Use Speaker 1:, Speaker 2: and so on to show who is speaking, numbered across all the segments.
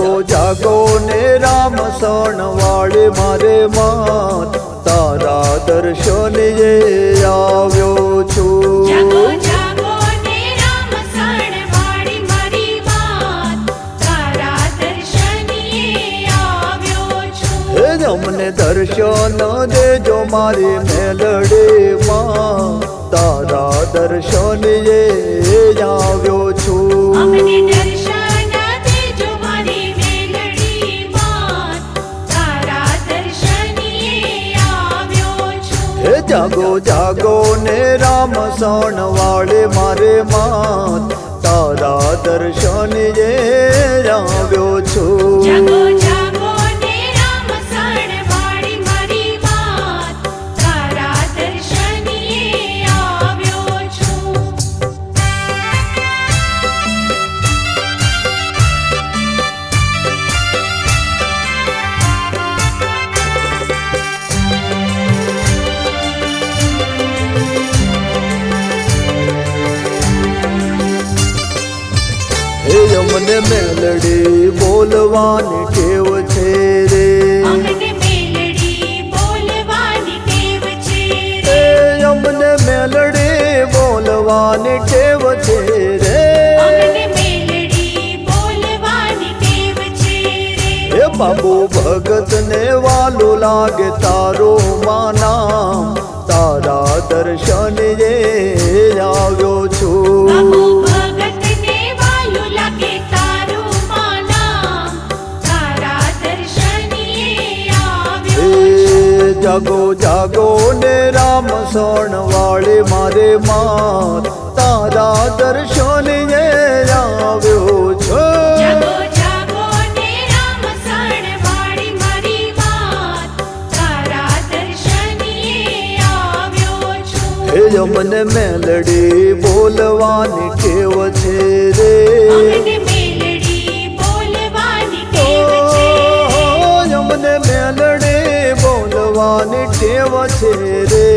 Speaker 1: જાગો જાગો ને રામ સણ વાળે મારે માત. તારા દર્શન એ આવ્યો છું. અમને દર્શન દેજો મારી મેલડી માં. તારા દર્શન એ આવ્યો છું. જાગો જાગો ને રામ સણ વાળે મારે માત. તારા દર્શન એ આવ્યો છું. મેલડી બોલવાની ટેવ છે રે.
Speaker 2: અમને મેલડી બોલવાની ટેવ છે
Speaker 1: રે. હે બાબુ ભગત ને વાલું લાગે તારો માના. તારા દર્શન એ જાગો જાગો ને રામ સોણ વાળે મારે માત. તારા દર્શન આવ્યો છો. મને મેલડી બોલવાની ટેવ છે રે.
Speaker 2: ટેવ છે
Speaker 1: રે.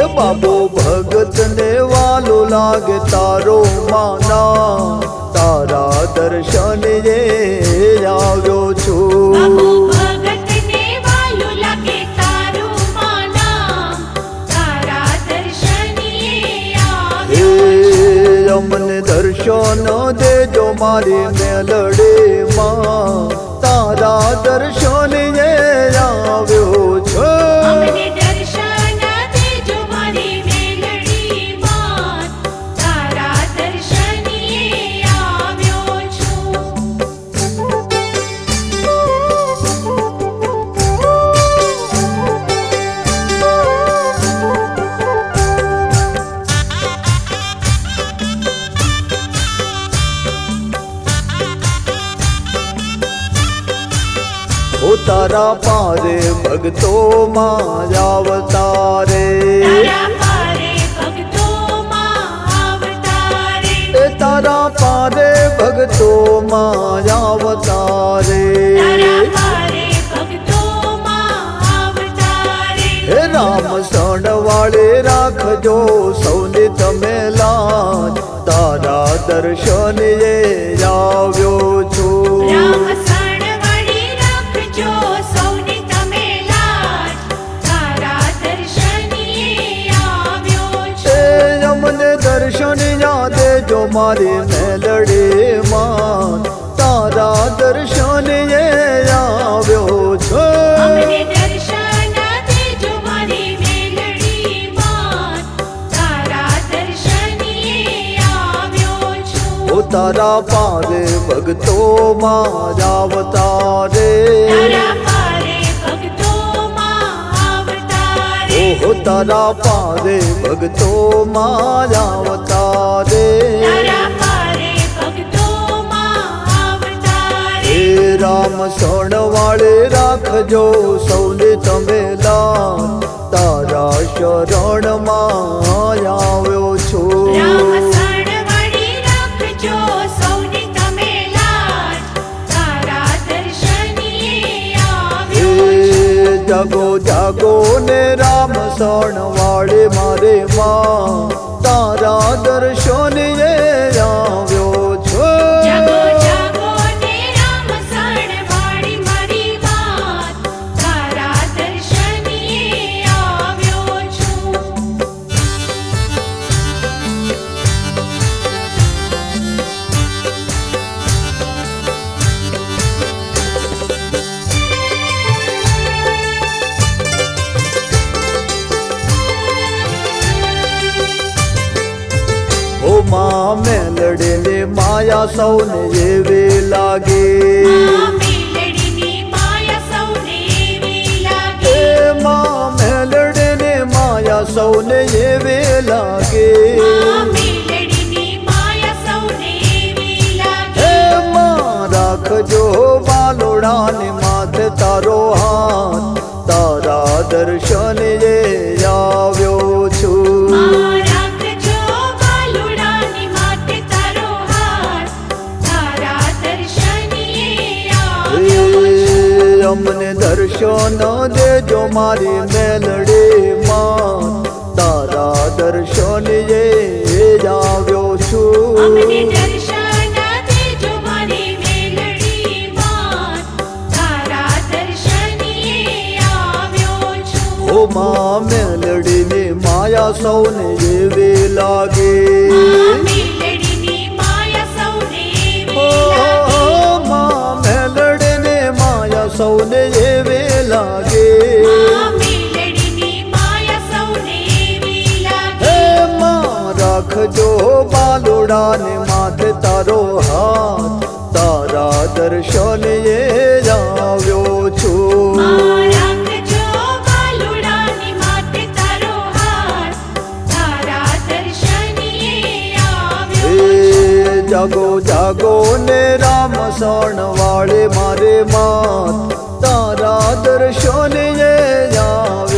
Speaker 1: એ બાબો ભગત ને વાલો લાગે તારો માના. તારા દર્શન એ આવ્યો છું. અમને દર્શન દેજો મારી મેલડે માં. તારા દર્શન એ આવ્યો.
Speaker 2: તારા
Speaker 1: પારે ભક્તો માં આવતારે.
Speaker 2: તારા પારે
Speaker 1: એ તારા પારે ભક્તો માં આવતારે. હે રામ સણ વાળે રાખજો સૌને તમે લાજ. તારા દર્શન એ મારી મેલડી માં. તારા દર્શન એ આવ્યો છો.
Speaker 2: મારી તારા
Speaker 1: પારે ભક્તો માં આવતારે ઓહો તારા પારે ભગતો માં આવતારે હે રામ શરણ વાળે રાખજો સૌને તમે લાલ તારા આવ્યો છું.
Speaker 2: તારા દર્શનીએ આવ્યો
Speaker 1: હે જાગો જાગો ને રામ સણ વાળે મારે માં તારા દર્શન એ માયા સૌને એવી લાગે.
Speaker 2: સૌને એવે લાગે.
Speaker 1: રાખજો વાલોડાને માથે તારો હાથ. તારા દર્શન ન દેજો મારી મેલડી માં. તારા દર્શન એ જાવ્યો છું.
Speaker 2: માં
Speaker 1: મેલડીની માયા સૌને એવી લાગે. કપડાને માથે તારો હાથ તારા દર્શને આવ્યો છું. જાગો જાગો ને રામ સણ વાળે મારે માત તારા દર્શને આવે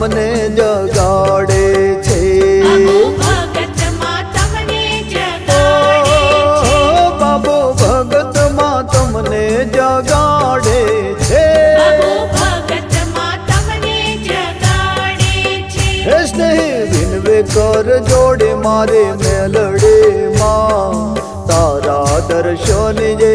Speaker 1: તમને જગાડે છે. બાબો ભગતમાં તમને જગાડે છે. કર જોડે મારે મેલડે માં. તારા દર્શન જે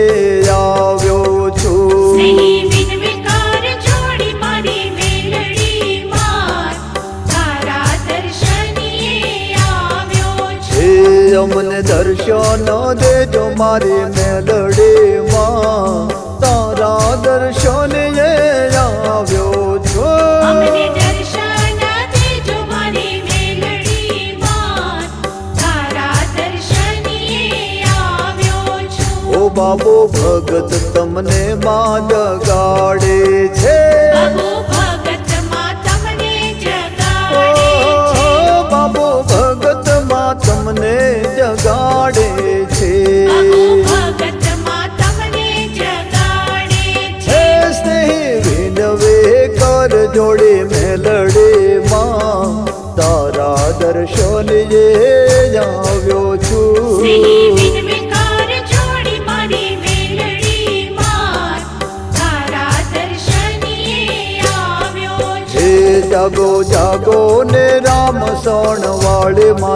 Speaker 1: દર્શન દેજો મારી મેદડ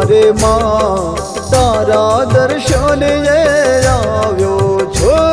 Speaker 1: રે માં તારા દર્શન આવ્યો છો.